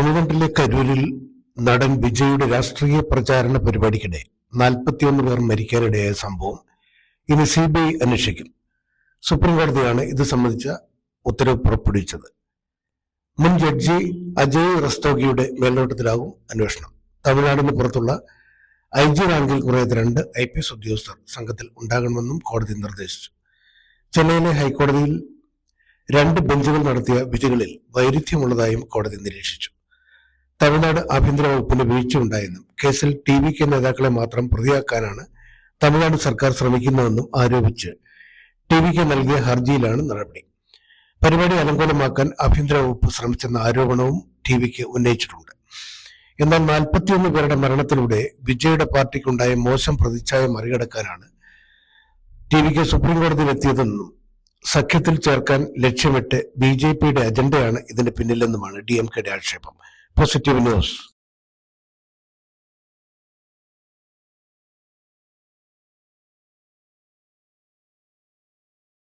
തമിഴ്നാട്ടിലെ കരൂരിൽ നടൻ വിജയുടെ രാഷ്ട്രീയ പ്രചാരണ പരിപാടിക്കിടെ നാൽപ്പത്തിയൊന്ന് പേർ മരിക്കാനിടയായ സംഭവം ഇനി സി ബി ഐ അന്വേഷിക്കും സുപ്രീംകോടതിയാണ് ഇത് സംബന്ധിച്ച ഉത്തരവ് പുറപ്പെടുവിച്ചത്. മുൻ ജഡ്ജി അജയ് റസ്തോഗിയുടെ മേൽനോട്ടത്തിലാകും അന്വേഷണം. തമിഴ്നാടിന് പുറത്തുള്ള ഐ ജി റാങ്കിൽ കുറയാത്ത രണ്ട് ഐ പി എസ് ഉദ്യോഗസ്ഥർ സംഘത്തിൽ ഉണ്ടാകണമെന്നും കോടതി നിർദ്ദേശിച്ചു. ചെന്നൈയിലെ ഹൈക്കോടതിയിൽ രണ്ട് ബെഞ്ചുകൾ നടത്തിയ വിധികളിൽ വൈരുദ്ധ്യമുള്ളതായും കോടതി നിരീക്ഷിച്ചു. തമിഴ്നാട് ആഭ്യന്തര വകുപ്പിന്റെ വീഴ്ചയുണ്ടായെന്നും കേസിൽ ടി വി കെ നേതാക്കളെ മാത്രം പ്രതിയാക്കാനാണ് തമിഴ്നാട് സർക്കാർ ശ്രമിക്കുന്നതെന്നും ആരോപിച്ച് ടി വി കെ നൽകിയ ഹർജിയിലാണ് നടപടി. പരിപാടി അലങ്കോലമാക്കാൻ ആഭ്യന്തര വകുപ്പ് ശ്രമിച്ചെന്ന ആരോപണവും ടി വിക്ക് ഉന്നയിച്ചിട്ടുണ്ട്. എന്നാൽ നാൽപ്പത്തിയൊന്ന് പേരുടെ മരണത്തിലൂടെ വിജയുടെ പാർട്ടിക്കുണ്ടായ മോശം പ്രതിച്ഛായ മറികടക്കാനാണ് ടി വിക്ക് സുപ്രീം കോടതിയിൽ എത്തിയതെന്നും സഖ്യത്തിൽ ചേർക്കാൻ ലക്ഷ്യമിട്ട് ബി ജെ പിയുടെ അജണ്ടയാണ് ഇതിന് പിന്നിലെന്നുമാണ് ഡി എം കെയുടെ ആക്ഷേപം. positivo news.